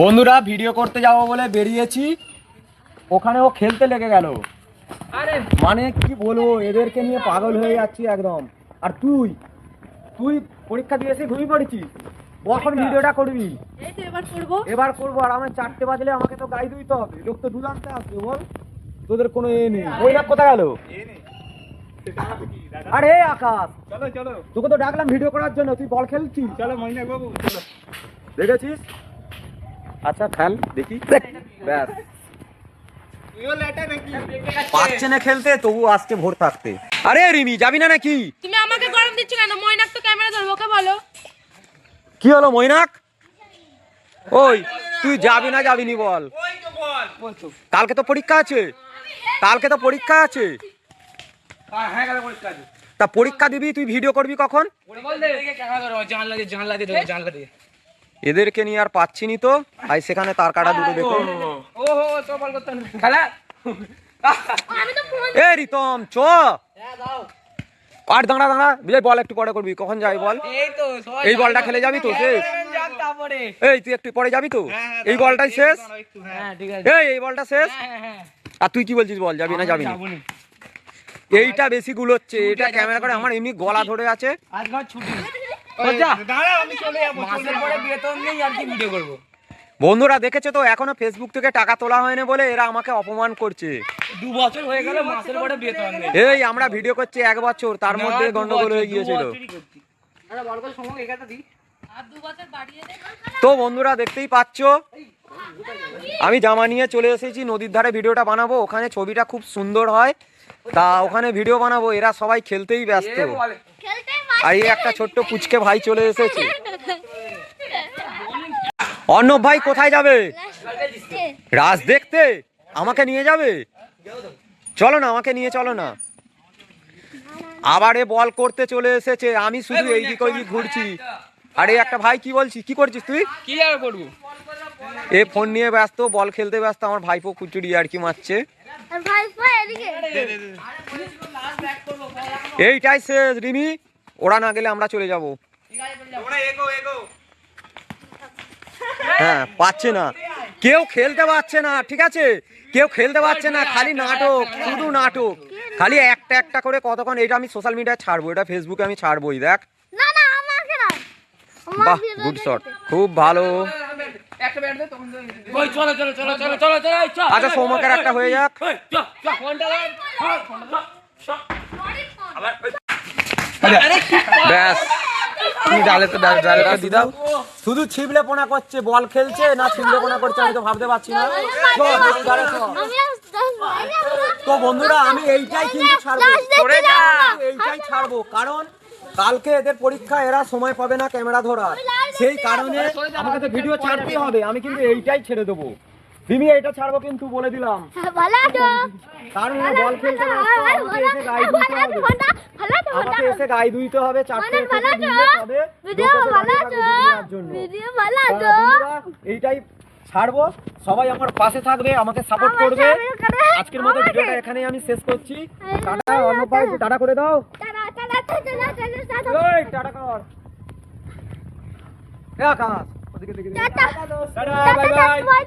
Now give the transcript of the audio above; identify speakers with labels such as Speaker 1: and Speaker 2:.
Speaker 1: বন্ধুরা ভিডিও করতে যাব বলে বেরিয়েছি। ওখানে ও খেলতে লেগে গেল।
Speaker 2: আরে।
Speaker 1: মানে কি বলব এদেরকে নিয়ে পাগল হয়ে যাচ্ছি একদম। আর তুই? তুই পরীক্ষা দিয়ে এসে ঘুমিয়ে পড়েছিস? কখন ভিডিওটা করবি।
Speaker 3: এবার করব।
Speaker 1: আর আমার চারটে বাজলে আমাকে তো গাড়ি দিতে হবে। লোক তো দুধ আনতে আসবে বল। তোদের কোনো এ নেই। ওই না কোথায় গেল? আরে আকাশ।
Speaker 2: চলো চলো।
Speaker 1: তোকে তো ডাকলাম ভিডিও করার জন্য। তুই বল খেলছিস?
Speaker 2: চলো মৈনাক বাবু
Speaker 1: দেখেছিস? আচ্ছা খেল দেখি। ব্যাস। না খেলতে তবু আসছে ভোর থাকতে। আরে রিমি যাবি না নাকি?
Speaker 3: তুমি আমাকে গরম দিচ্ছ কেন? ময়নাক তো ক্যামেরা ধরবো ওকে বলো।
Speaker 1: কি হলো মৈনাক? ওই তুই যাবি না
Speaker 2: ওই তো বল।
Speaker 1: কালকে তো পরীক্ষা আছে। কালকে তো পরীক্ষা আছে। তা পরীক্ষা দিবি তুই ভিডিও করবি কখন?
Speaker 2: বল দে। ক্যামেরা ধরো জানলা দিয়ে জানলা দিয়ে জানলা দিয়ে।
Speaker 1: এদেরকে নিয়ে আর পাচ্ছি নি তো আই সেখানে তার কাটা দুটো দেখো
Speaker 2: ও হো করতে খেলা?
Speaker 3: আমি তো ফোন
Speaker 1: এ রিতম চ। আর দাঁড়া দাঁড়া বিজয় বল একটু পরে করবি কখন যাই বল?
Speaker 2: এই তো
Speaker 1: এই বলটা খেলে যাবি তো শেষ।
Speaker 2: যাক
Speaker 1: এই তুই একটু পরে যাবি তো? এই বলটাই শেষ?
Speaker 2: হ্যাঁ। ঠিক আছে।
Speaker 1: এই এই বলটা শেষ?
Speaker 2: হ্যাঁ হ্যাঁ
Speaker 1: আর তুই কি বলছিস বল যাবি না যাবি? না। এইটা বেশি গুলোচ্ছে এটা ক্যামেরা করে আমার এমনি গলা ধরে আছে।
Speaker 2: আজ আমার ছুটি। দাঁড়া আমি চলে যাব মাসের পরে বেতন নেই আর কি ভিডিও করব?
Speaker 1: বন্ধুরা দেখেছ তো এখনও ফেসবুক থেকে টাকা তোলা হয়নি বলে এরা আমাকে অপমান করছে।
Speaker 2: দু বছর হয়ে গেল মাসের পরে বেতন নেই।
Speaker 1: এই আমরা ভিডিও করছি এক বছর তার মধ্যে গন্ডগোল হয়ে গিয়েছিল।
Speaker 2: আরে বল করে সময় এখানে দি
Speaker 3: আর দু বছর বাড়িয়ে দে।
Speaker 1: তো বন্ধুরা দেখতেই পাচ্ছ আমি জামা নিয়ে চলে এসেছি নদীর ধারে ভিডিওটা বানাবো ওখানে ছবিটা খুব সুন্দর হয়। তা ওখানে ভিডিও বানাবো এরা সবাই খেলতেই ব্যস্ত। আর এই একটা ছোট্ট পুচকে ভাই চলে এসেছে। অর্ণব ভাই কোথায় যাবে? রাজ দেখতে? আমাকে নিয়ে যাবে? চলো না আমাকে নিয়ে চলো না। আবার এ বল করতে চলে এসেছে। আমি শুধু এই দিক ওই দিক ঘুরছি। আরে একটা ভাই কি বলছিস? কি করছিস তুই?
Speaker 2: কি আর করব?
Speaker 1: এ ফোন নিয়ে ব্যস্ত বল খেলতে ব্যস্ত আমার ভাইপো কুচুরি আর কি মারছে।
Speaker 4: ভাই ভাই এদিকে।
Speaker 1: এইটাই শেষ রিমি। ওরা না গেলে আমরা চলে যাব হ্যাঁ পাচ্ছে না কেউ খেলতে পারছে না ঠিক আছে কেউ খেলতে পারছে না খালি নাটক শুধু নাটক খালি একটা একটা করে কতক্ষণ এটা আমি সোশ্যাল মিডিয়ায় ছাড়বো এটা ফেসবুকে আমি ছাড়বোই দেখ
Speaker 4: না না আমাকে না আমার
Speaker 1: বাহ গুড শট খুব ভালো
Speaker 2: একটা ব্যাট দে তখন ওই চলো চলো চলো চলো চলো চলো এই চল
Speaker 1: আচ্ছা সৌমকের একটা হয়ে যাক ব্যাস। তুমি ডালে তো ডালে দি দাও শুধু ছিবলে পোনা করছে বল খেলছে না ছিবলে পোনা করছে আমি তো ভাবতে পারছি না। তো বন্ধুরা আমি এইটাই কিন্তু ছাড়বো। এইটাই ছাড়বো। কারণ কালকে এদের পরীক্ষা এরা সময় পাবে না ক্যামেরা ধরার। সেই কারণে আমাকে তো ভিডিও ছাড়তেই হবে। আমি কিন্তু এইটাই ছেড়ে দেবো। তুমি এইটা ছাড়বো কিন্তু বলে দিলাম। কারণ এরা বল খেলতে আমাকে এসে গায়ে ধুইতে হবে। চারটে এইটাই ছাড়বো। সবাই আমার পাশে থাকবে আমাকে সাপোর্ট করবে। আজকের মতো। ভিডিওটা এখানেই আমি শেষ করছি। টাটা অন্য টাটা করে দাও।
Speaker 4: টাটা
Speaker 1: কর। আকাশ ওদিকে দিকে দিকে।
Speaker 4: টাটা।
Speaker 1: Bye bye